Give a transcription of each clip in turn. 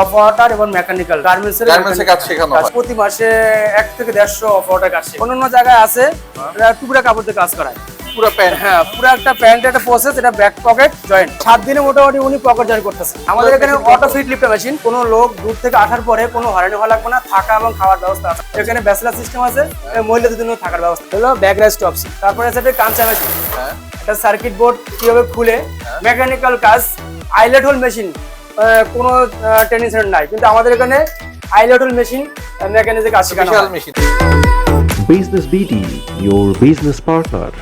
Of water এবং mechanical garments এর কাজ শেখানো হয়। প্রতি মাসে এক থেকে দেড়শো অফ ওয়াটার কাজ শেখায়। অন্যান্য জায়গায় আছে এরা টুকরা কাপড় দিয়ে কাজ করায়। পুরো প্যান্ট হ্যাঁ পুরো একটা প্যান্ট একটা প্রসেস এটা ব্যাক পকেট জয়েন্ট সাত দিনে মোটামুটি উনি পকেট জয়েন করতেছে আমাদের এখানে অটো ফিট লিফট মেশিন কোনো লোক দূর থেকে আসার পরে কোনো হয়রানি হওয়া লাগবে না থাকা এবং খাওয়ার ব্যবস্থা আছে। এখানে ব্যাচেলার সিস্টেম আছে মহিলাদের জন্য থাকার ব্যবস্থা। হলো ব্যাক রেস্ট অপশন তারপরে আছে একটা কাঁচা মেশিন হ্যাঁ। একটা সার্কিট বোর্ড কীভাবে খুলে মেকানিক্যাল কাজ আইলেট হোল মেশিন কোনো টেনশন নাই। কিন্তু আমাদের এখানে আইলটল মেশিন মেকানিজে কাজ শেখানো। Machine business BD your business partner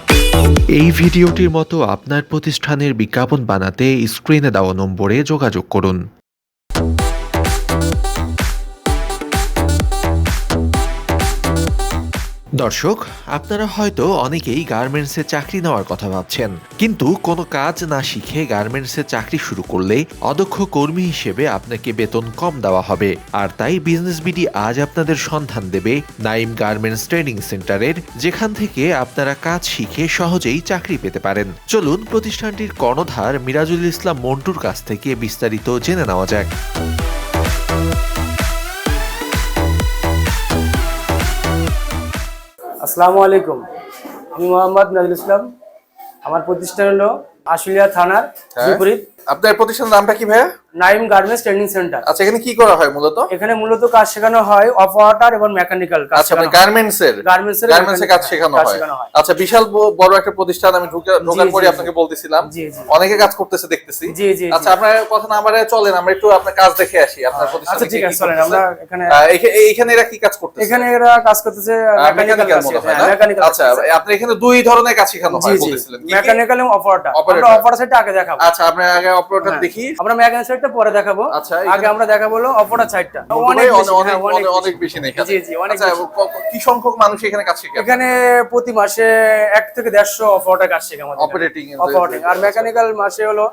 এই ভিডিওটির মতো আপনার প্রতিষ্ঠানের বিজ্ঞাপন বানাতে স্ক্রিনে দেওয়া নম্বরে যোগাযোগ করুন। দর্শক, আপনারা হয়তো অনেকেই গার্মেন্টসে চাকরি নেওয়ার কথা ভাবছেন। কিন্তু কোনো কাজ না শিখে গার্মেন্টসে চাকরি শুরু করলে অদক্ষ কর্মী হিসেবে আপনাকে বেতন কম দেওয়া হবে। আর তাই বিজনেস বিডি আজ আপনাদের সন্ধান দেবে নাইম গার্মেন্টস ট্রেনিং সেন্টারের, যেখান থেকে আপনারা কাজ শিখে সহজেই চাকরি পেতে পারেন। চলুন প্রতিষ্ঠানটির কর্ণধার মিরাজুল ইসলাম মন্টুর কাছ থেকে বিস্তারিত জেনে নেওয়া যাক। আসসালামু আলাইকুম আমি মোহাম্মদ নাজুল ইসলাম আমার প্রতিষ্ঠান হলো আশুলিয়া থানার হ্যাঁ। বিপরীত আপনার প্রতিষ্ঠানের নামটা কি ভাইয়া? নাইম গার্মেন্টস ট্রেনিং সেন্টার আচ্ছা এখানে কি করা হয় মূলত? এখানে মূলত কাজ শেখানো হয় অফ ওয়াটার এবং মেকানিক্যাল কাজ আচ্ছা মানে গার্মেন্টস এর Garments এর গার্মেন্টস এর কাজ শেখানো হয়। আচ্ছা বিশাল বড় একটা প্রতিষ্ঠান আমি ঢুকে ঢোকার পরে আপনাকে বলতেছিলাম। জি, জি। অনেকে কাজ করতেছে দেখতেছি। জি, জি। আচ্ছা আপনার কথা না বাড়ায় চলেন আমরা একটু আপনার কাজ দেখে আসি আপনার প্রতিষ্ঠানে আচ্ছা ঠিক আছে চলেন আমরা এখানে আহ, এখে- এইখানে এরা কি কাজ করতেছে? এখানে এরা কাজ করতেছে মেকানিক্যাল কাজ মেকানিক্যাল আচ্ছা আপনার এখানে দুই ধরনের কাজ শেখানো হয়। বলতেছিলেন? মেকানিক্যাল এবং অফ ওয়াটার আমরা অফ সাইডটা আগে দেখাবো। আচ্ছা আমরা আগে অপারেটর হ্যাঁ। দেখি। আমরা মেকানিক্যাল সাইডটা পরে দেখাবো। আচ্ছা, আগে আমরা দেখাবো ওয়াটার সাইডটা অনেক অনেক হ্যাঁ, অনেক অনেক বেশি। নেই। জি জি অনেক আচ্ছা। ক- সংখ্যক মানুষ এখানে কাজ শেখে? এখানে প্রতি মাসে এক থেকে দেড়শো অফ কাজ শেখে আমাদের। The- ওয়াটার আর মেকানিক্যাল মাসে হলো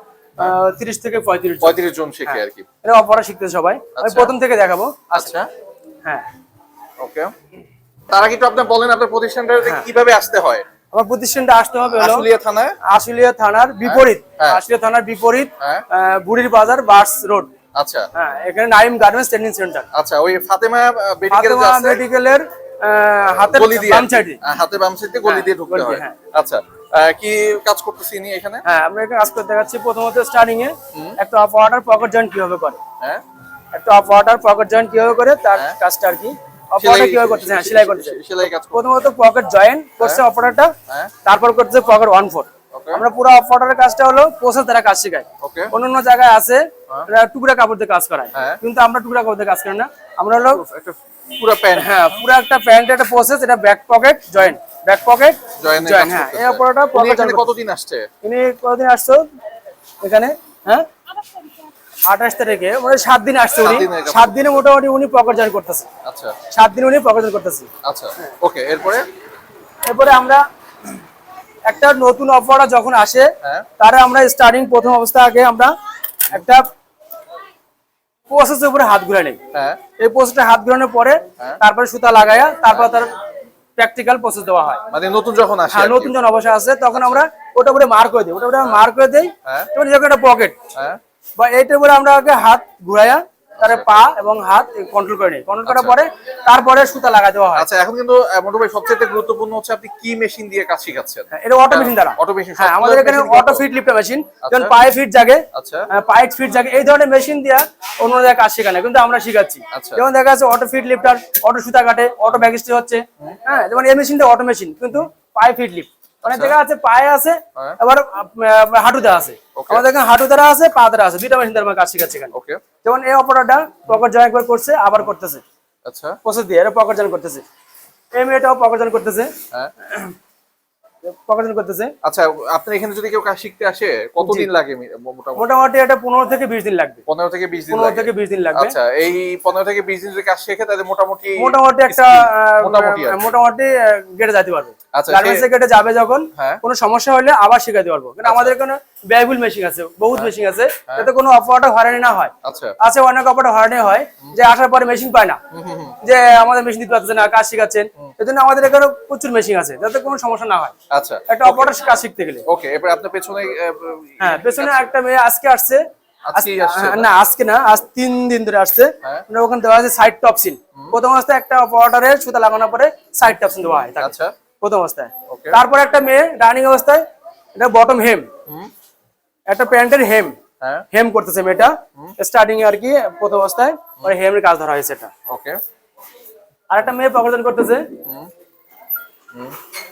তিরিশ থেকে পঁয়ত্রিশ জন। পঁয়ত্রিশ জন শেখে আর কি। এটা অফ শিখতে সবাই। আমি আচ্ছা। প্রথম থেকে দেখাবো। আচ্ছা। হ্যাঁ। ওকে তার আগে একটু আপনি বলেন আপনার প্রতিষ্ঠানটাতে হ্যাঁ। কীভাবে আসতে হয়? আমার প্রতিষ্ঠানটা আসতে হবে আশুলিয়া থানায়? আশুলিয়া থানার বিপরীত। হ্যাঁ। আশুলিয়া থানার বিপরীত হ্যাঁ। বুড়ির বাজার বাস রোড। আচ্ছা। হ্যাঁ এখানে নাইম গার্মেন্টস ট্রেনিং সেন্টার। আচ্ছা ওই ফাতেমা মেডিকেল মেডিকেলের বাম সাইডে হাতে বাম সাইডে গলি হ্যাঁ, দিয়ে ঢুকতে হয়। হ্যাঁ। আচ্ছা কি কাজ করতেছি এখানে? হ্যাঁ আমরা এখানে কাজ করতে দেখাচ্ছি। প্রথমত স্টার্টিং এ একটা অফ পকেট জয়েন্ট কীভাবে করে? হ্যাঁ। একটা অফ পকেট জয়েন্ট কীভাবে করে? তার হ্যাঁ। কাজটা আর কি সেলাই- করতেছে? হ্যাঁ সেলাই কাজ প্রথমত পকেট জয়েন্ট করছে অপারেটরটা হ্যাঁ। তারপর করতেছে পকেট ওয়ান ফোর আমরা পুরো অফ কাজটা হলো প্রসেস দ্বারা কাজ ওকে অন্যান্য জায়গায় আছে টুকরা কাপড় দিয়ে কাজ করায়। হ্যাঁ। কিন্তু আমরা টুকরা কাপড় দিয়ে কাজ করি না। আমরা হলো পুরো প্যান্ট হ্যাঁ পুরো একটা প্যান্ট একটা প্রসেস এটা back pocket joint back pocket joint হ্যাঁ। এই অপারেটর পকেট কতদিন আসছে? ইনি কতদিন আসছো? এখানে হ্যাঁ? আঠাশ তারিখে মানে সাত দিন আসছে উনি। সাত দিনে মোটামুটি উনি পকেট জয়েন করতেছে। আচ্ছা। সাত দিন উনি পকেট জয়েন করতেছে। আচ্ছা। ওকে এরপরে? এরপরে আমরা একটা নতুন অফার যখন আসে হ্যাঁ। তারা আমরা স্টার্টিং প্রথম অবস্থা আগে আমরা একটা প্রসেসের উপরে হাত ঘুরে নেই। হ্যাঁ। এই প্রসেসটা হাত ঘুরানোর পরে হ্যাঁ। তারপরে সুতা লাগায়া তারপর তার প্র্যাকটিক্যাল প্রসেস দেওয়া হয়। মানে নতুন যখন আসে হ্যাঁ নতুন যখন অবস্থা আছে তখন আমরা ওটা উপরে মার করে দিই। ওটা উপরে মার করে দিই। হ্যাঁ। যখন একটা পকেট হ্যাঁ। বা এইটার উপরে আমরা আগে হাত ঘুরাইয়া পা এবং হাত কন্ট্রোল করে নিই। কন্ট্রোল করার পরে তারপরে সুতা লাগা দেওয়া হয়। আচ্ছা এখন কিন্তু আহ, মোটু ভাই সবচেয়ে গুরুত্বপূর্ণ হচ্ছে আপনি কি মেশিন দিয়ে কাজ শিখাচ্ছেন? হ্যাঁ, এটা অটো মেশিন দ্বারা। Auto machine, হ্যাঁ আমাদের এখানে অটো ফিট লিফট মেশিন যেমন আচ্ছা। পায়ে ফিট জাগে আচ্ছা। পায়ে ফিট জাগে এই ধরনের মেশিন দিয়া অন্য জায়গায় কাজ শেখানো কিন্তু আমরা শিখাচ্ছি। আচ্ছা। যেমন দেখা যাচ্ছে অটো ফিট লিফটার অটো সুতা কাটে অটো ব্যাগিস্ট্রি হচ্ছে হ্যাঁ যেমন এই মেশিনটা অটো মেশিন কিন্তু পায়ে ফিট লিফট অনেক জায়গা আছে পায়ে আছে আবার হাঁটু দেওয়া আছে। আমাদের এখানে হাঁটু দ্বারা আছে পা দ্বারা আছে দুইটা মেশিন দ্বারা কাজ শিখাচ্ছে এখানে। যেমন এই অপারেটরটা পকেট জয়েন একবার করছে আবার করতেছে। আচ্ছা। প্রসেস দিয়ে এটা পকেট জয়েন করতেছে। এই মেয়েটাও পকেট জয়েন করতেছে। হ্যাঁ। জয়েন করতেছে। আচ্ছা আপনার এখানে যদি কেউ কাজ শিখতে আসে কতদিন লাগে মোটামুটি? মোটামুটি এটা পনেরো থেকে বিশ দিন লাগবে। পনেরো থেকে বিশ দিন পনেরো থেকে বিশ দিন লাগবে। আচ্ছা এই পনেরো থেকে বিশ দিন যদি কাজ শেখে তাহলে মোটামুটি মোটামুটি একটা মোটামুটি মোটামুটি গেটে যেতে পারবে। আচ্ছা, গার্মেন্টসে গেটে যাবে যখন হ্যাঁ। কোনো সমস্যা হলে আবার শিখাতে পারব। কিন্তু আমাদের এখানে ব্যয়বুল মেশিন আছে বহুত মেশিন আছে। হ্যাঁ। যাতে কোনো অপারেটর হয়রানি না হয়। আচ্ছা। আছে অনেক অপারেটর হয়রানি হয় যে আসার পরে মেশিন পায় না। যে আমাদের মেশিন দিতে পারছে না কাজ শিখাচ্ছেন। এজন্য আমাদের এখানে প্রচুর মেশিন আছে যাতে কোনো সমস্যা না হয়। আচ্ছা। একটা অপারেটর কাজ শিখতে গেলে। ওকে এবার আপনার পেছনে হ্যাঁ পেছনে একটা মেয়ে আজকে আসছে। না আজকে না আজ তিন দিন ধরে আসছে। হ্যাঁ। মানে ওখানে দেওয়া আছে সাইড প্রথম অবস্থায় একটা সুতা লাগানোর পরে সাইড দেওয়া হয় আচ্ছা। প্রথম অবস্থায়। তারপর একটা মেয়ে রানিং অবস্থায় এটা বটম হেম। একটা প্যান্টের হেম হ্যাঁ। হেম করতেছে মেয়েটা। স্টার্টিং এ আর কি প্রথম অবস্থায় পরে হেমের কাজ ধরা হয়েছে এটা। ওকে আর একটা মেয়ে পকর্জন করতেছে।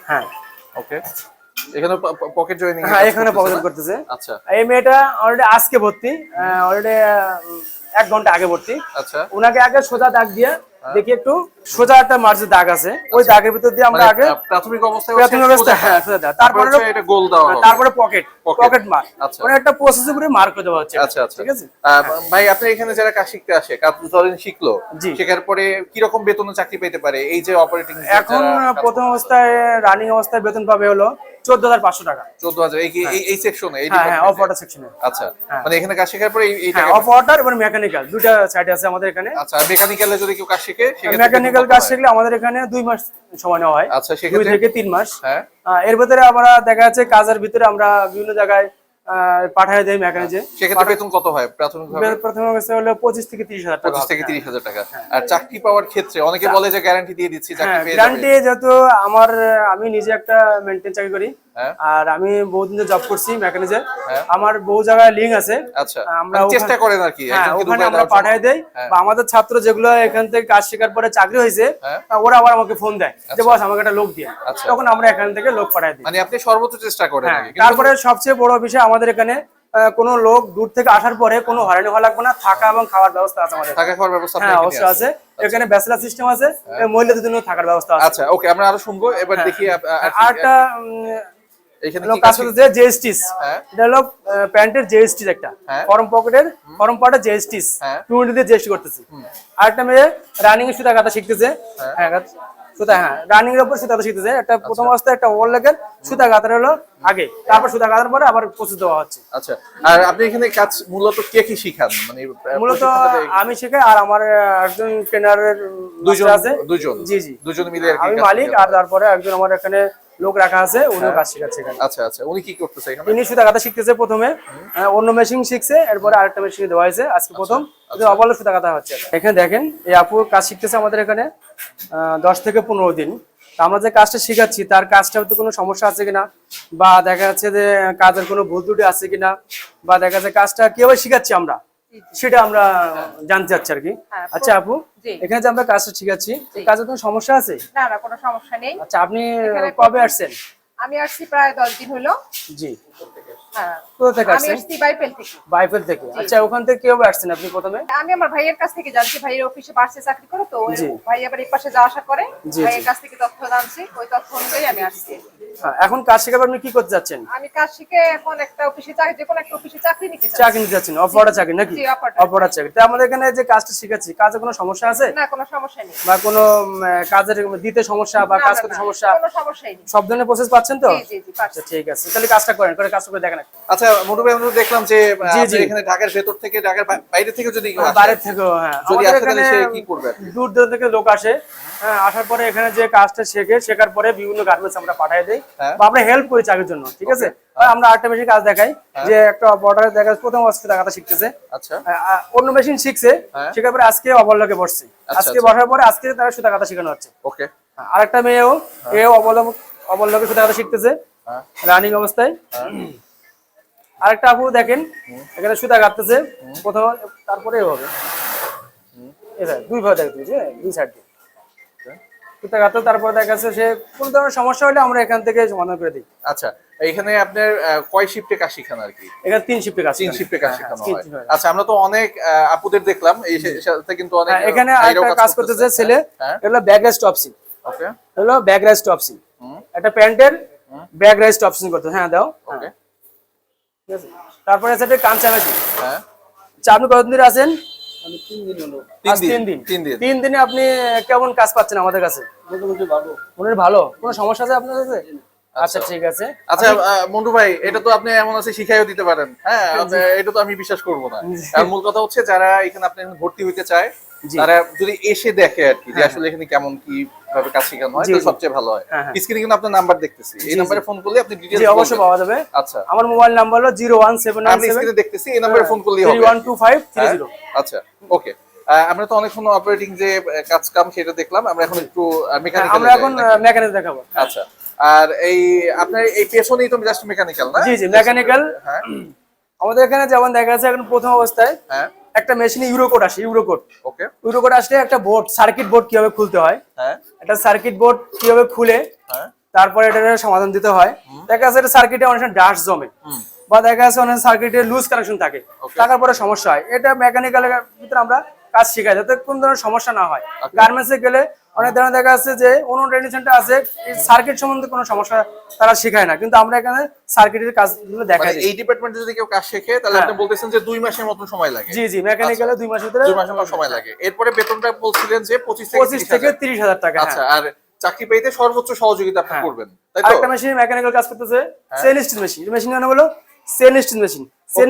হ্যাঁ। ওকে এখানে পকেট জয়েনিং হ্যাঁ এখানে পকর্জন করতেছে। আচ্ছা। এই মেয়েটা অলরেডি আজকে ভর্তি অলরেডি এক ঘণ্টা আগে ভর্তি। আচ্ছা। ওনাকে আগে সোজা দাগ দিয়ে দেখি একটু সোজা একটা মার্চের দাগ আছে। ওই দাগের ভিতর দিয়ে আমরা মানে আগে প্রাথমিক অবস্থায় প্রাথমিক অবস্থায় হ্যাঁ সোজা। দাগ তারপরে এটা গোল দেওয়া হবে। তারপরে পকেট পকেট মার্ক আচ্ছা। মানে একটা প্রসেস উপরে মার্ক করে দেওয়া হচ্ছে। আচ্ছা আচ্ছা। ঠিক আছে? ভাই আপনি এখানে যারা কাজ শিখতে আসে কাজ ধরেন শিখলো। শেখার পরে কি রকম বেতনে চাকরি পেতে পারে? এই যে অপারেটিং এখন প্রথম অবস্থায় রানিং অবস্থায় বেতন পাবে হলো চোদ্দ হাজার পাঁচশো টাকা। চোদ্দ হাজার এই এই- এই সেকশনে হ্যাঁ হ্যাঁ অফ department-এ? ওয়াটার সেকশনে আচ্ছা। হ্যাঁ। মানে এখানে কাজ শেখার পরে এই- এই হ্যাঁ টাকা অফ ওয়াটার এবং মেকানিক্যাল দুইটা সাইড আছে আমাদের এখানে। আচ্ছা মেকানিক্যালে যদি কেউ কাজ মেকানিক্যাল কাজ হয়? শিখলে আমাদের এখানে দুই মাস সময় নেওয়া হয়। আচ্ছা, দুই থেকে তিন মাস। হ্যাঁ। এর ভিতরে আমরা দেখা যাচ্ছে কাজের ভিতরে আমরা বিভিন্ন জায়গায় পাঠায় দেয় মেকানিজে সেক্ষেত্রে বেতন কত হয় প্রাথমিক হলো পঁচিশ থেকে তিরিশ হাজার পঁচিশ থেকে তিরিশ হাজার টাকা। আর চাকরি পাওয়ার ক্ষেত্রে অনেকে বলে যে গ্যারান্টি দিয়ে দিচ্ছি হ্যাঁ গ্যারান্টি যেহেতু আমার আমি নিজে একটা মেনটেন চাকরি করি। হ্যাঁ। আর আমি বহুদিন জব করছি মেকানিজে হ্যাঁ। আমার বহু জায়গায় লিঙ্ক আছে। আচ্ছা। আমরা মানে চেষ্টা করেন আর কি হ্যাঁ ওখানে আমরা। পাঠায় দেই। হ্যাঁ। বা আমাদের ছাত্র যেগুলো এখান থেকে কাজ শেখার পরে চাকরি হয়েছে হ্যাঁ। ওরা আবার আমাকে ফোন দেয় যে বস আমাকে একটা লোক দিয়ে আচ্ছা। তখন আমরা এখান থেকে লোক পাঠায় দিই। মানে আপনি সর্বোচ্চ চেষ্টা করেন হ্যাঁ তারপরে সবচেয়ে বড় বিষয় আমাদের এখানে কোনো লোক দূর থেকে আসার পরে কোনো হয়রানি হওয়া লাগবে না। থাকা এবং খাওয়ার ব্যবস্থা আছে আমাদের। থাকা খাওয়ার ব্যবস্থা হ্যাঁ অবশ্যই আছে। এখানে ব্যাচেলার সিস্টেম আছে। মহিলাদের জন্য থাকার ব্যবস্থা আছে। আচ্ছা ওকে আমরা আরও শুনব। এবার দেখি আপ- আ- আর একটা উম, এখানে লোক কাজ কাজ করতেছে জেএসটিস হ্যাঁ। এটা হলো প্যান্টের জেএসটিস একটা। হ্যাঁ। ফরম পকেটের ফরম পার্টের জেএসটিস হ্যাঁ। টুয়েন্টি দিয়ে জেএসটি করতেছে। আর একটা মেয়ে রানিং সুতা কাটা শিখতেছে। হ্যাঁ। সুতা হ্যাঁ রানিং এর উপর সুতা শিখতেছে। একটা আচ্ছা। প্রথম অবস্থায় একটা ওয়াল লেগের সুতা হলো আগে। তারপর সুতা পরে আবার প্রস্তুত দেওয়া হচ্ছে। আচ্ছা। আর আপনি এখানে কাজ মূলত কে কি শিখান? মানে মূলত আমি শিখাই আর আমার আহ, একজন ট্রেনারের দুজন আছে। দুজন। জি জি। দুজন মিলে আমি মালিক আর তারপরে একজন আমার এখানে লোক রাখা আছে উনিও কাজ শেখাচ্ছে এখানে। আচ্ছা আচ্ছা উনি কি করতেছে এখানে? ইনি সুতা কাটা শিখতেছে প্রথমে। অন্য মেশিন শিখছে এরপরে আরেকটা মেশিন দেওয়া হয়েছে আজকে প্রথম। অবল সুতা কাটা হচ্ছে। এখানে দেখেন এই আপু কাজ শিখতেছে আমাদের এখানে দশ থেকে পনেরো দিন। আমরা যে কাজটা শিখাচ্ছি তার কাজটা হয়তো কোনো সমস্যা আছে কিনা? বা দেখা যাচ্ছে যে কাজের কোনো ভুল ত্রুটি আছে কিনা? বা দেখা যাচ্ছে কাজটা কীভাবে শিখাচ্ছি আমরা? সেটা আমরা জানতে চাচ্ছি আর কি। হ্যাঁ, আচ্ছা আপু এখানে যে আমরা কাজটা ঠিক আছি? কাজের কোনো সমস্যা আছে? না না কোনো সমস্যা নেই। আচ্ছা আপনি কবে আসছেন? আমি আসছি প্রায় দশ দিন হলো। জি। কোথা থেকে আমি আসছি বাইপেল থেকে। বাইফেল থেকে। আচ্ছা ওখান থেকে কীভাবে আসছেন আপনি প্রথমে? আমি আমার ভাইয়ের কাছ থেকে জানছি ভাইয়ের অফিসে বাসে চাকরি করে তো ভাই আবার এই পাশে যাওয়া আসা করে ভাইয়ের কাছ থেকে তথ্য জানছি ওই তথ্য অনুযায়ী আমি আসছি। এখন কাজ শেখাবে আপনি কি করতে যাচ্ছেন? আমি কাজ শিখে এখন একটা অফিসে চাকরি যে কোনো একটা অফিসে চাকরি নিতে চাকরি নিতে যাচ্ছেন অফারটা চাকরি নাকি? offer চাকরি। তো আমাদের এখানে যে কাজটা শিখাচ্ছি কাজে কোনো সমস্যা আছে? না কোনো সমস্যা নেই। বা কোনো কাজের দিতে সমস্যা বা কাজ করতে সমস্যা? কোনো সমস্যাই নেই। সব ধরনের প্রসেস পাচ্ছেন তো? জি জি জি আচ্ছা ঠিক আছে। তাহলে কাজটা করেন করে কাজটা করে দেখেন। আচ্ছা মোটু ভাই আমরা দেখলাম যে। এখানে ঢাকার ভেতর থেকে ঢাকার বাইরে থেকে যদি কেউ থেকেও হ্যাঁ যদি এখানে কি করবে? দূর দূর থেকে লোক আসে হ্যাঁ আসার পরে এখানে যে কাজটা শেখে শেখার পরে বিভিন্ন গার্মেন্টস আমরা পাঠিয়ে দেই হ্যাঁ। বা আমরা হেল্প করি চাকরির জন্য ঠিক আছে আমরা আরেকটা মেশিন কাজ দেখাই হ্যাঁ। যে একটা বর্ডার দেখা প্রথম টাকাটা শিখতেছে আচ্ছা অন্য মেশিন শিখছে হ্যাঁ। শেখার পরে আজকে অবলকে বসছে আচ্ছা, আজকে আচ্ছা। বসার পরে আজকে তারা সুতা কাটা শেখানো হচ্ছে ওকে হ্যাঁ, আরেকটা মেয়েও এও অবলকে সুতা কাটা শিখতেছে হ্যাঁ। রানিং অবস্থায় আরেকটা আপু দেখেন এখানে সুতা কাটতেছে কোথাও তারপরে হবে দুই ভাবে দেখতে দুই সাইড দিয়ে। সুতা কাটতে তারপরে দেখা যাচ্ছে সে কোন ধরনের সমস্যা হলে আমরা এখান থেকে সমাধান করে দিই। আচ্ছা এখানে আপনার কয় শিফটে কাজ শিখান আর কি? এখানে তিন শিফটে কাজ তিন। শিফটে কাজ হ্যাঁ, শেখানো হয়। আচ্ছা আমরা তো অনেক আপুদের দেখলাম এই সাথে কিন্তু অনেক হ্যাঁ, এখানে আরেকটা কাজ করতেছে। ছেলে হ্যাঁ টপসি ওকে হলো রাইস টপসি একটা প্যান্টের ব্যাগ রাইস টপসি করতে হ্যাঁ দাও। হ্যাঁ, ওকে তারপরে আছে একটা কাঞ্চা মেশিন হ্যাঁ। আচ্ছা আপনি কতদিন ধরে আছেন? তিন দিন হলো। তিন দিন, তিন দিন। তিন দিনে। আপনি কেমন কাজ পাচ্ছেন আমাদের কাছে? মোটামুটি ভালো। কোনো সমস্যা আছে আপনার কাছে? আচ্ছা ঠিক আছে। আচ্ছা মন্টু ভাই এটা তো আপনি এমন আছে শিখাইও দিতে পারেন। হ্যাঁ এটা তো আমি বিশ্বাস করব না। আর মূল কথা হচ্ছে যারা এখানে আপনি ভর্তি হইতে চায়। তারা যদি এসে দেখে আর কি যে হ্যাঁ, আসলে এখানে কেমন কি ভাবে কাজ শেখানো হয় তো সবচেয়ে ভালো হয়। হ্যাঁ, হ্যাঁ। স্ক্রিনে কিন্তু আপনার নাম্বার দেখতেছি। এই নাম্বারে ফোন করলে আপনি ডিটেইলস জি অবশ্যই পাওয়া যাবে। আচ্ছা। আমার মোবাইল নাম্বার হলো জিরো ওয়ান সেভেন নাইন আমি স্ক্রিনে দেখতেছি এই নাম্বারে ফোন করলেই হবে। ওয়ান টু ফাইভ থ্রি হ্যাঁ? জিরো আচ্ছা ওকে আমরা তো অনেকক্ষণ অপারেটিং যে কাজ কাম সেটা দেখলাম আমরা এখন একটু মেকানিক্যাল আমরা এখন মেকানিক দেখাবো। আচ্ছা আর এই আপনার এই পেছনেই তো জাস্ট মেকানিক্যাল না? জি জি মেকানিক্যাল হ্যাঁ। আমাদের এখানে যেমন দেখা যাচ্ছে এখন প্রথম অবস্থায়। হ্যাঁ। একটা মেশিনে ইউরোকোড আসে ইউরোকোড। ওকে। ইউরোকোড আসলে একটা বোর্ড সার্কিট বোর্ড কীভাবে খুলতে হয়? হ্যাঁ। একটা সার্কিট বোর্ড কীভাবে খুলে হ্যাঁ। তারপরে এটার সমাধান দিতে হয়। দেখা যাচ্ছে এটা সার্কিটে অনেক ডাস্ট জমে। বা দেখা যাচ্ছে অনেক সার্কিটে লুজ কানেকশন থাকে। টাকার থাকার পরে সমস্যা হয়। এটা মেকানিক্যালের ভিতরে আমরা কাজ শেখাই যাতে কোন ধরনের সমস্যা না হয়। গার্মেন্টসে গেলে অনেক ধরনের দেখা যাচ্ছে যে অন্য ট্রেনিং সেন্টার আছে সার্কিট সম্বন্ধে কোনো সমস্যা তারা শেখায় না। কিন্তু আমরা এখানে সার্কিটের কাজগুলো মানে দেখাই দিই। এই ডিপার্টমেন্টে যদি কেউ কাজ শেখে তাহলে হ্যাঁ। আপনি বলতেছেন যে দুই মাসের মতো সময় লাগে। জি জি মেকানিক্যালে দুই মাসের ভিতরে দুই মাসের মতো সময় লাগে। এরপরে বেতনটা বলছিলেন যে পঁচিশ থেকে পঁচিশ থেকে তিরিশ হাজার টাকা আচ্ছা হ্যাঁ। আর চাকরি পেতে সর্বোচ্চ সহযোগিতা আপনি হ্যাঁ। করবেন তাই তো? আরেকটা মেশিন মেকানিক্যাল কাজ করতেছে সেন স্টিল মেশিন মেশিন মানে হলো chain stitch machine chain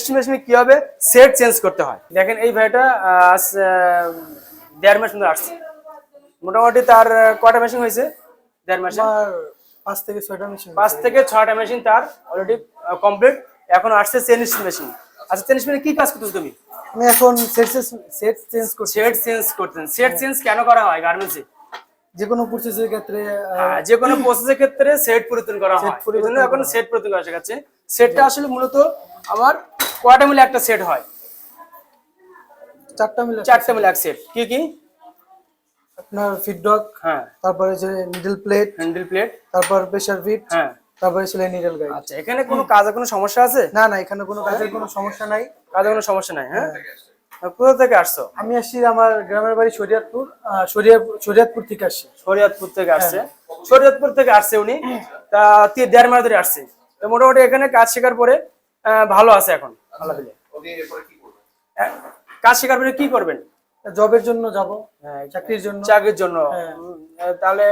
stitch মেশিনে কি হবে? সেট চেঞ্জ করতে হয়। দেখেন এই ভাইটা আহ, দেড় মাস মধ্যে আসছে। মোটামুটি তার কয়টা মেশিন হয়েছে? দেড় মাসে? পাঁচ থেকে ছয়টা মেশিন পাঁচ থেকে ছয়টা মেশিন তার অলরেডি কমপ্লিট এখন আসছে চেন স্টিল মেশিন আচ্ছা চেন স্টিল কি কাজ করতেছো তুমি? আমি এখন সেট সেট চেঞ্জ করছি সেট চেঞ্জ করতেন সেট চেঞ্জ কেন করা হয় গার্মেন্টসে যে কোনো প্রসেসের ক্ষেত্রে আহ, যে কোনো প্রসেসের ক্ষেত্রে সেট পরিবর্তন করা হয়। Set পরিবর্তন এখন সেট পরিবর্তন করা শেখাচ্ছে। সেটটা আসলে মূলত আমার কয়টা মিলে একটা সেট হয়। চারটা মিলে চারটে মিলে এক সেট কি কি? আপনার ফিডডক হ্যাঁ। তারপরে যে নিডল প্লেট হ্যান্ডেল প্লেট তারপর প্রেসার ফিট হ্যাঁ। তারপরে ছিল নিডল গাইড আচ্ছা এখানে কোনো কাজে কোনো সমস্যা আছে? না না এখানে কোনো কাজের কোনো সমস্যা নাই। কাজে কোনো সমস্যা নাই হ্যাঁ? কোথা থেকে আসছো? আমি আসছি আমার গ্রামের বাড়ি শরিয়াতপুর শরিয়াতপুর থেকে আসছি। শরীয়তপুর থেকে আসছে। শরীয়তপুর থেকে আসছে উনি। তা তি- দেড় মাস ধরে আসছে। তো মোটামুটি এখানে কাজ শেখার পরে আহ, ভালো আছে এখন। আল্লাহ দিলে। আহ, কাজ শেখার পরে কি করবেন? জবের জন্য যাব হ্যাঁ, চাকরির জন্য। চাকরির জন্য। হ্যাঁ। তাহলে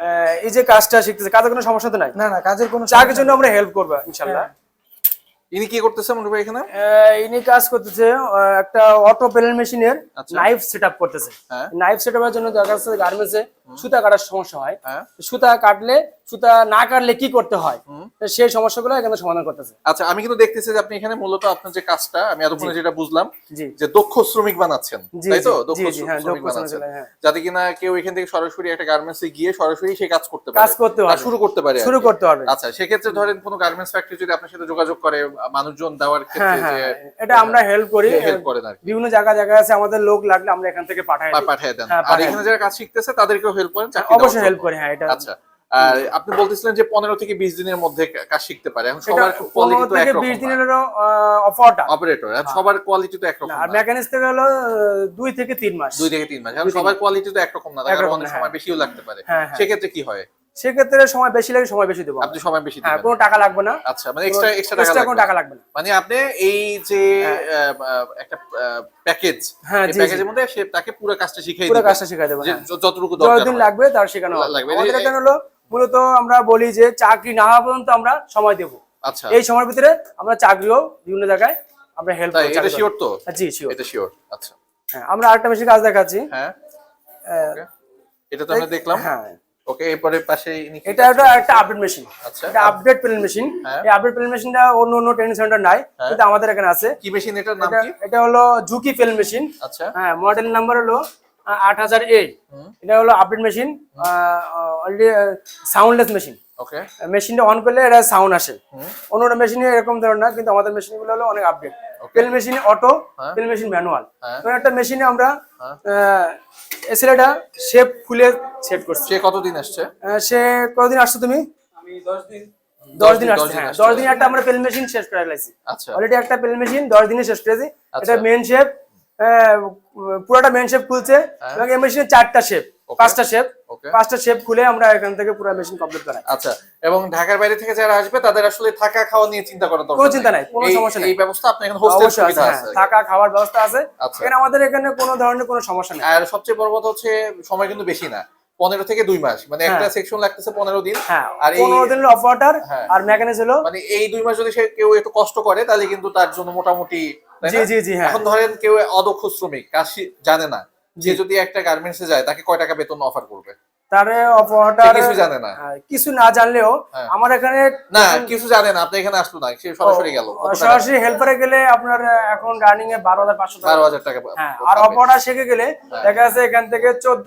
আহ, এই যে কাজটা শিখতেছে কাজের কোনো সমস্যা তো নাই? না না কাজের কোনো চাকরির জন্য আমরা হেল্প করব ইনশাল্লাহ ইনি কি করতেছে মনে ভাই এখানে? আহ, ইনি কাজ করতেছে একটা অটো পেলেন মেশিনের। নাইফ সেটআপ করতেছে। হ্যাঁ। নাইফ সেটআপের জন্য দরকার আছে গার্মেন্টসে সুতা কাটার সমস্যা হয়। হ্যাঁ। সুতা কাটলে সুতা না কাটলে কি করতে হয়? সেই সমস্যাগুলো এখানে সমাধান করতেছে। আচ্ছা আমি কিন্তু দেখতেছি যে আপনি এখানে মূলত আপনার যে কাজটা আমি এতক্ষণে যেটা বুঝলাম যে দক্ষ শ্রমিক বানাচ্ছেন তাই তো? দক্ষ হ্যাঁ, শ্রমিক বানাচ্ছেন। হ্যাঁ। যাতে কিনা কেউ এখান থেকে সরাসরি একটা গার্মেন্টস গিয়ে সরাসরি সেই কাজ করতে পারে। কাজ করতে পারবে। শুরু করতে পারে শুরু করতে পারবে আচ্ছা সেক্ষেত্রে ধরেন কোনো গার্মেন্টস ফ্যাক্টরি যদি আপনার সাথে যোগাযোগ করে মানুষজন দেওয়ার ক্ষেত্রে যে এটা আমরা হেল্প করি। হেল্প করেন আর বিভিন্ন জায়গা জায়গা আছে আমাদের লোক লাগলে আমরা এখান থেকে পাঠাই পা- দিই। পাঠিয়ে দেন। আর এখানে যারা কাজ শিখতেছে তাদেরকেও হেল্প করেন চাকরি অবশ্যই হেল্প করে হ্যাঁ এটা আচ্ছা আর আপনি বলতেছিলেন যে পনেরো থেকে বিশ দিনের মধ্যে কাজ শিখতে পারে। এখন সবার কোয়ালিটি তো থেকে একরকম বিশ দিনের অফারটা অপারেটর সবার কোয়ালিটি তো একরকম আর না। মেকানিক্স থেকে হলো দুই থেকে তিন মাস। দুই থেকে তিন মাস এখন সবার কোয়ালিটি তো একরকম না তার অনেক সময় হ্যাঁ। বেশিও লাগতে পারে। হ্যাঁ, হ্যাঁ। সেক্ষেত্রে কি হয়? সেক্ষেত্রে সময় বেশি লাগে সময় বেশি দেবো আপনি সময় বেশি হ্যাঁ কোনো টাকা লাগবে না। আচ্ছা মানে এক্সট্রা এক্সট্রা টাকা কোনো টাকা লাগবে না। মানে আপনি এই যে আহ, একটা প্যাকেজ হ্যাঁ, এই প্যাকেজের মধ্যে সে তাকে পুরো কাজটা শিখিয়ে পুরো কাজটা শেখাই দেবো হ্যাঁ। যতটুকু দরকার যতদিন লাগবে তার শেখানো লাগবে। আমাদের এখানে হলো মূলত আমরা বলি যে চাকরি না হওয়া পর্যন্ত আমরা সময় দেব। আচ্ছা। এই সময়ের ভিতরে আমরা চাকরিও বিভিন্ন জায়গায় আমরা হেল্প তাই করি এটা শিওর তো? জি শিওর এটা শিওর আচ্ছা। হ্যাঁ আমরা আরেকটা মেশিন কাজ দেখাচ্ছি। হ্যাঁ। এটা তো আমরা দেখলাম। হ্যাঁ। ওকে এরপরে পাশে ইনি এটা একটা একটা আপডেট মেশিন আচ্ছা। এটা আপডেট প্লেন মেশিন হ্যাঁ। এই আপডেট প্লেন মেশিনটা অন্য অন্য ট্রেনিং সেন্টার নাই কিন্তু আমাদের এখানে আছে। কি মেশিন এটার নাম এটা কি? এটা হলো ঝুঁকি প্লেন মেশিন আচ্ছা। হ্যাঁ মডেল নাম্বার হলো আট হাজার এ এটা হলো update machine already soundless machine okay. মেশিনটা অন করলে এটা সাউন্ড আসে। অন্য অন্য মেশিনে এরকম ধরনের না কিন্তু আমাদের মেশিনগুলো হলো অনেক আপডেট পেল মেশিন অটো হ্যাঁ। পেল মেশিন ম্যানুয়াল হ্যাঁ। একটা মেশিনে আমরা হ্যাঁ। এসিলেটা শেপ খুলে সেট করছি। সে কতদিন আসছে? সে কতদিন আসছো তুমি? দশ দশ দিন। দিন, দশ দিন হ্যাঁ। আসছে। দশ দিন একটা আমরা পেল মেশিন শেষ করে ফেলেছি। আচ্ছা। অলরেডি একটা পেল মেশিন দশ দিনে শেষ করেছি। আচ্ছা। এটা মেন শেপ পুরোটা মেন শেপ খুলছে। এবং এই মেশিনে চারটা শেপ পাঁচটা শেপ. পাঁচটা শেপ খুলে আমরা এখান থেকে পুরো মেশিন কমপ্লিট করাই আচ্ছা এবং ঢাকার বাইরে থেকে যারা আসবে তাদের আসলে থাকা খাওয়া নিয়ে চিন্তা করার দরকার কোনো চিন্তা নাই, কোনো সমস্যা নাই। এই ব্যবস্থা আপনার এখানে হোস্টেল সুবিধা হ্যাঁ আছে। থাকা খাওয়ার ব্যবস্থা আছে। আচ্ছা। এখানে আমাদের এখানে কোনো ধরনের কোনো সমস্যা নেই। আর সবচেয়ে বড় কথা হচ্ছে সময় কিন্তু বেশি না। পনেরো থেকে দুই মাস মানে একটা হ্যাঁ। সেকশন লাগতেছে পনেরো দিন। হ্যাঁ আর এই পনেরো দিনের অফ ওয়াটার হ্যাঁ। আর মেকানিজ হলো মানে এই দুই মাস যদি সে কেউ একটু কষ্ট করে তাহলে কিন্তু তার জন্য মোটামুটি জি জি জি হ্যাঁ। এখন ধরেন কেউ অদক্ষ শ্রমিক কাজ জানে না। যে যদি একটা গার্মেন্টসে যায় তাকে কয় টাকা বেতন অফার করবে তারে কিছু জানে না কিছু না জানলেও হ্যাঁ। আমার এখানে না কিছু জানে না আপনি এখানে আসলো না সে সরাসরি গেল ও, সরাসরি হেল্পারে গেলে আপনার এখন রানিং এ বারো হাজার পাঁচশো বারো হাজার টাকা হ্যাঁ আর পাবে। শিখে গেলে দেখা যাচ্ছে এখান থেকে চোদ্দ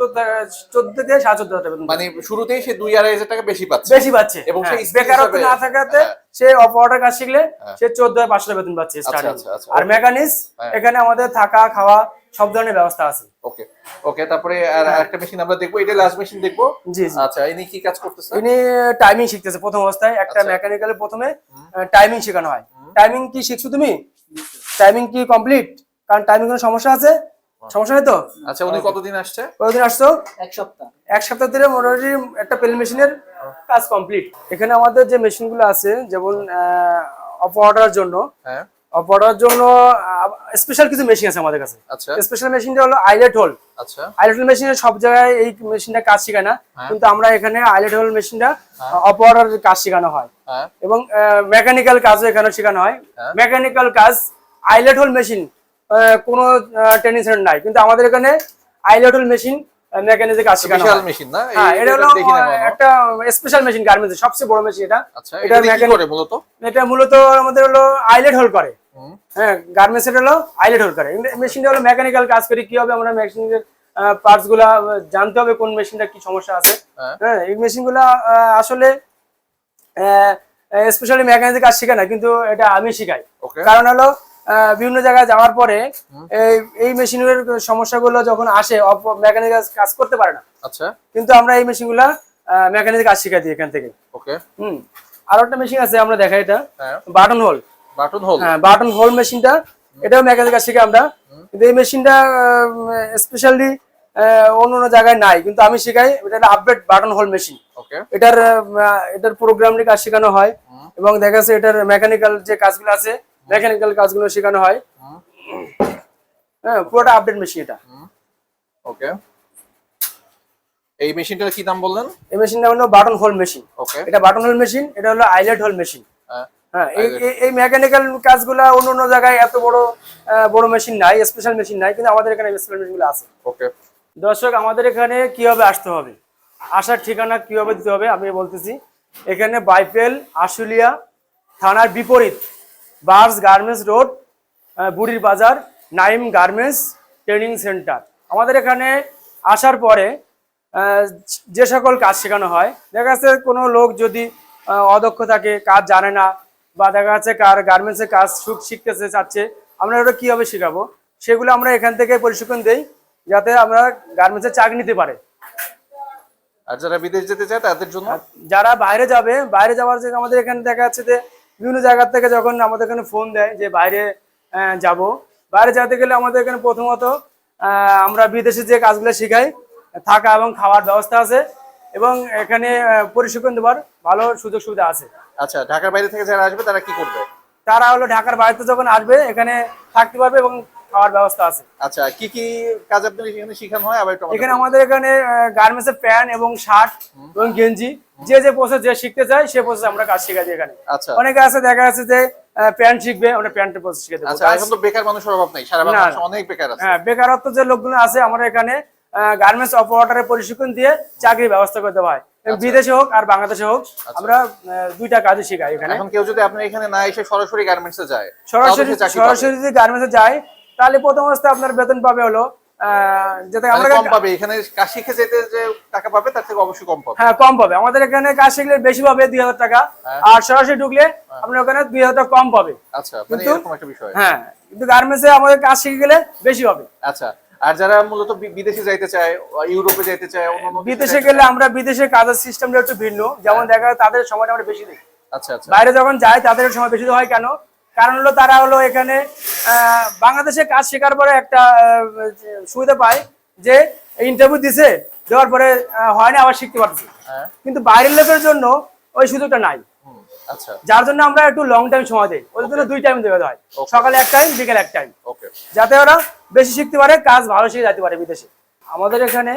চোদ্দ থেকে সাড়ে চোদ্দ হাজার মানে শুরুতেই সে দুই আড়াই হাজার টাকা বেশি পাচ্ছে বেশি পাচ্ছে এবং হ্যাঁ, বেকারত্ব না থাকাতে হ্যাঁ। সে অপারেটর কাজ শিখলে হ্যাঁ। সে চোদ্দ হাজার পাঁচশো বেতন পাচ্ছে starting। আচ্ছা, আচ্ছা, আর. মেকানিক্স হ্যাঁ। এখানে আমাদের থাকা খাওয়া সব ধরনের ব্যবস্থা আছে। ওকে ওকে তারপরে আর একটা মেশিন আমরা দেখব এটা লাস্ট মেশিন দেখব? জি জি। আচ্ছা ইনি কি কাজ করতেছে ইনি টাইমিং শিখতেছে প্রথম অবস্থায় একটা আচ্ছা। মেকানিক্যালে প্রথমে টাইমিং শেখানো হয়। টাইমিং কি শিখছো তুমি? টাইমিং কি কমপ্লিট কারণ টাইমিং কোনো সমস্যা আছে? সমস্যা নেই তো? আচ্ছা উনি কতদিন আসছে? কতদিন আসছো? এক সপ্তাহ। এক সপ্তাহ ধরে মোটামুটি একটা পেল মেশিনের কাজ কমপ্লিট এখানে আমাদের যে মেশিনগুলো আছে যেমন অপারেটরের জন্য অপারেটরের জন্য স্পেশাল কিছু মেশিন আছে আমাদের কাছে। আচ্ছা। স্পেশাল মেশিনটা হলো আইলেট হোল আচ্ছা। আইলেট হোল মেশিনের সব জায়গায় এই মেশিনটা কাজ শেখায় না। হ্যাঁ। কিন্তু আমরা এখানে আইলেট হোল মেশিনটা অপারেটরের কাজ শেখানো হয়। হ্যাঁ। এবং মেকানিক্যাল কাজও এখানে শেখানো হয়। হ্যাঁ। মেকানিক্যাল কাজ আইলেট হোল মেশিন কোনো ট্রেনিং সেন্টার নাই। কিন্তু আমাদের এখানে আইলেট হোল মেশিন হয়। মেশিন না? হ্যাঁ এটা হলো। একটা স্পেশাল মেশিন গার্মেন্টস সবচেয়ে বড় মেশিন এটা। আচ্ছা এটা এটা কি করে মূলত? এটা মূলত আমাদের হলো আইলেট হোল করে। হ্যাঁ গার্মেন্টস এটা হলো আইলেট হোল করে। মেশিনটা হলো মেকানিক্যাল কাজ করি কি হবে আমরা মেশিনের পার্টসগুলা জানতে হবে কোন মেশিনটা কি সমস্যা আছে। হ্যাঁ। হ্যাঁ এই মেশিনগুলা আসলে স্পেশালি মেকানিক্যাল কাজ শেখায় না কিন্তু এটা আমি শিখাই। কারণ হলো বিভিন্ন জায়গায় যাওয়ার পরে এই এই মেশিনের সমস্যাগুলো যখন আসে মেকানিক্যাল কাজ করতে পারে না। আচ্ছা। কিন্তু আমরা এই মেশিনগুলা মেকানিক কাজ শিখাই দিই এখান থেকে। ওকে। হুম। আর একটা মেশিন আছে আমরা দেখাই এটা। হ্যাঁ। বাটন হোল বাটন হোল হ্যাঁ বাটন হোল মেশিনটা এটাও মেকানিক কাজ শিখি আমরা। কিন্তু এই মেশিনটা স্পেশালি অন্য অন্য জায়গায় নাই। কিন্তু আমি শিখাই এটা update button hole machine okay. এটার এটার প্রোগ্রাম নিয়ে কাজ শেখানো হয়। এবং দেখা যাচ্ছে এটার মেকানিক্যাল যে কাজগুলো আছে মেকানিক্যাল কাজগুলো শেখানো হয়। হ্যাঁ পুরোটা আপডেট মেশিন এটা। ওকে। এই মেশিনটার কি দাম বললেন? এই মেশিনটা হলো বাটন হোল মেশিন ওকে। এটা বাটন হোল মেশিন এটা হলো আইলেট হোল মেশিন হ্যাঁ এই- এই- মেকানিক্যাল কাজগুলো অন্য অন্য জায়গায় এত বড় বড় মেশিন নাই স্পেশাল মেশিন নাই কিন্তু আমাদের এখানে স্পেশাল মেশিনগুলো আছে। ওকে। দর্শক আমাদের এখানে কীভাবে আসতে হবে? আসার ঠিকানা কীভাবে দিতে হবে? আমি বলতেছি এখানে বাইপেল আশুলিয়া থানার বিপরীত। বার্স গার্মেন্টস রোড বুড়ির বাজার নাইম গার্মেন্টস ট্রেনিং সেন্টার। আমাদের এখানে আসার পরে যে সকল কাজ শেখানো হয় দেখা যাচ্ছে কোনো লোক যদি অদক্ষ থাকে কাজ জানে না বা দেখা যাচ্ছে কার গার্মেন্টসের কাজ সুখ শিখতেছে চাচ্ছে আমরা ওটা কীভাবে শেখাবো? সেগুলো আমরা এখান থেকে প্রশিক্ষণ দেই যাতে আমরা গার্মেন্টসের চাক নিতে পারে। আর যারা বিদেশ যেতে চায় তাদের জন্য? যারা বাইরে যাবে বাইরে যাওয়ার যে আমাদের এখানে দেখা যাচ্ছে যে বিভিন্ন জায়গা থেকে যখন আমাদের এখানে ফোন দেয় যে বাইরে যাব বাইরে যেতে গেলে আমাদের এখানে প্রথমত আমরা বিদেশে যে কাজগুলো শেখাই থাকা এবং খাওয়ার ব্যবস্থা আছে এবং এখানে পরিশিক্ষণ প্রশিক্ষণ দেওয়ার ভালো সুযোগ সুবিধা আছে। আচ্ছা ঢাকার বাইরে থেকে যারা আসবে তারা কি করবে? তারা হলো ঢাকার বাইরে যখন আসবে এখানে থাকতে পারবে এবং খাওয়ার ব্যবস্থা আছে। আচ্ছা কি কি কাজ আপনাদের এখানে শেখানো হয়? আবার এখানে আমাদের এখানে গার্মেন্টসের প্যান্ট এবং শার্ট এবং গেঞ্জি যে যে প্রসেস যে শিখতে চায় সে প্রসেস আমরা কাজ শেখাচ্ছি এখানে। আচ্ছা। অনেকে আছে দেখা যাচ্ছে যে প্যান্ট শিখবে প্যান্টের প্রসেস শিখে দেবো আচ্ছা এখন তো বেকার মানুষের অভাব নেই সারা বাংলাদেশে অনেক বেকার আছে। হ্যাঁ বেকারত্ব যে লোকগুলো আছে আমরা এখানে গার্মেন্টস অপারেটরের প্রশিক্ষণ দিয়ে চাকরির ব্যবস্থা করতে হয়। বিদেশে হোক আর বাংলাদেশে হোক আমরা দুইটা কাজই শেখাই এখানে। এখন কেউ যদি আপনার এখানে না এসে সরাসরি গার্মেন্টসে যায় সরাসরি সরাসরি যদি গার্মেন্টসে যায় তাহলে প্রথম অবস্থায় আপনার বেতন পাবে হলো আহ, আমরা কম পাবে। এখানে কাজ শিখে যেতে যে টাকা পাবে তার থেকে অবশ্যই কম পাবে। হ্যাঁ কম পাবে। আমাদের এখানে কাজ শিখলে বেশি পাবে দুই হাজার টাকা। হ্যাঁ। আর সরাসরি ঢুকলে আপনার ওখানে দুই হাজার টাকা কম পাবে। আচ্ছা কিন্তু- একটা বিষয়। হ্যাঁ কিন্তু গার্মেন্টসে আমাদের কাজ শিখে গেলে বেশি হবে আর যারা মূলত বিদেশে যাইতে চায় ইউরোপে যাইতে চায় বিদেশে গেলে আমরা বিদেশে কাজের সিস্টেমটা একটু ভিন্ন। যেমন দেখা যায় তাদের সময়টা আমরা বেশি দিই আচ্ছা আচ্ছা। বাইরে যখন যায় তাদের সময় বেশি হয় কেন? কারণ হলো তারা হলো এখানে বাংলাদেশে কাজ শেখার পরে একটা সুবিধা পায় যে ইন্টারভিউ দিছে দেওয়ার পরে হয় না আবার শিখতে পারছে হ্যাঁ। কিন্তু বাইরের লোকের জন্য ওই সুযোগটা নাই। আচ্ছা। যার জন্য আমরা একটু লং টাইম সময় দিই। ওদের জন্য দুই টাইম দেওয়া হয়। সকালে এক টাইম বিকেল এক টাইম ওকে যাতে ওরা বেশি শিখতে পারে কাজ ভালো শিখে যেতে পারে বিদেশে। আমাদের এখানে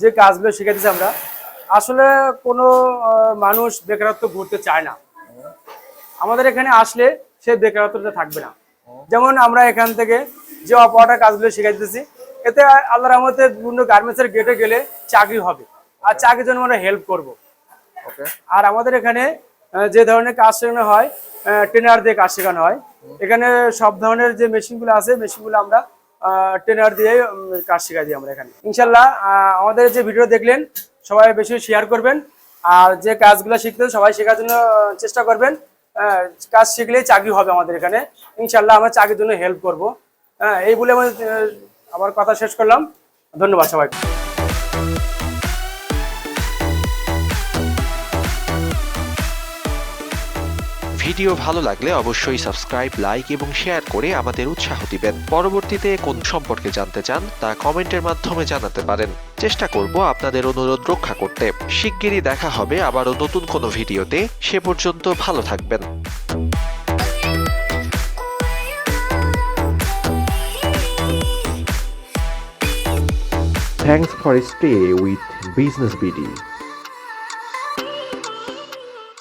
যে কাজগুলো শিখে শিখাতেছি আমরা আসলে কোনো মানুষ বেকারত্ব ঘুরতে চায় না। আমাদের এখানে আসলে সে বেকারত্বটা থাকবে না। যেমন আমরা এখান থেকে যে অপারেটার কাজগুলো শিখাই দিতেছি এতে আল্লাহর রহমতে বিভিন্ন গার্মেন্টসের গেটে গেলে চাকরি হবে। আর চাকরির জন্য আমরা হেল্প করব। ওকে আর আমাদের এখানে যে ধরনের কাজ শেখানো হয় ট্রেনার দিয়ে কাজ শেখানো হয় এখানে সব ধরনের যে মেশিনগুলো আছে মেশিনগুলো আমরা ট্রেনার দিয়ে কাজ শেখাই দিই আমরা এখানে। ইনশাল্লাহ আমাদের যে ভিডিও দেখলেন সবাই বেশি শেয়ার করবেন। আর যে কাজগুলো শিখতে সবাই শেখার জন্য চেষ্টা করবেন। কাজ শিখলেই চাকরি হবে আমাদের এখানে। ইনশাল্লাহ আমরা চাকরির জন্য হেল্প করব। হ্যাঁ এই বলে আমি আবার কথা শেষ করলাম। ধন্যবাদ সবাইকে। ভিডিও ভালো লাগলে অবশ্যই সাবস্ক্রাইব, লাইক এবং শেয়ার করে আমাদের উৎসাহ দিবেন। পরবর্তীতে কোন সম্পর্কে জানতে চান, তা কমেন্টের মাধ্যমে জানাতে পারেন। চেষ্টা করব আপনাদের অনুরোধ রক্ষা করতে। শিগগিরই দেখা হবে আবারও নতুন কোনো ভিডিওতে। সে পর্যন্ত ভালো থাকবেন। Thanks for stay with Business BD.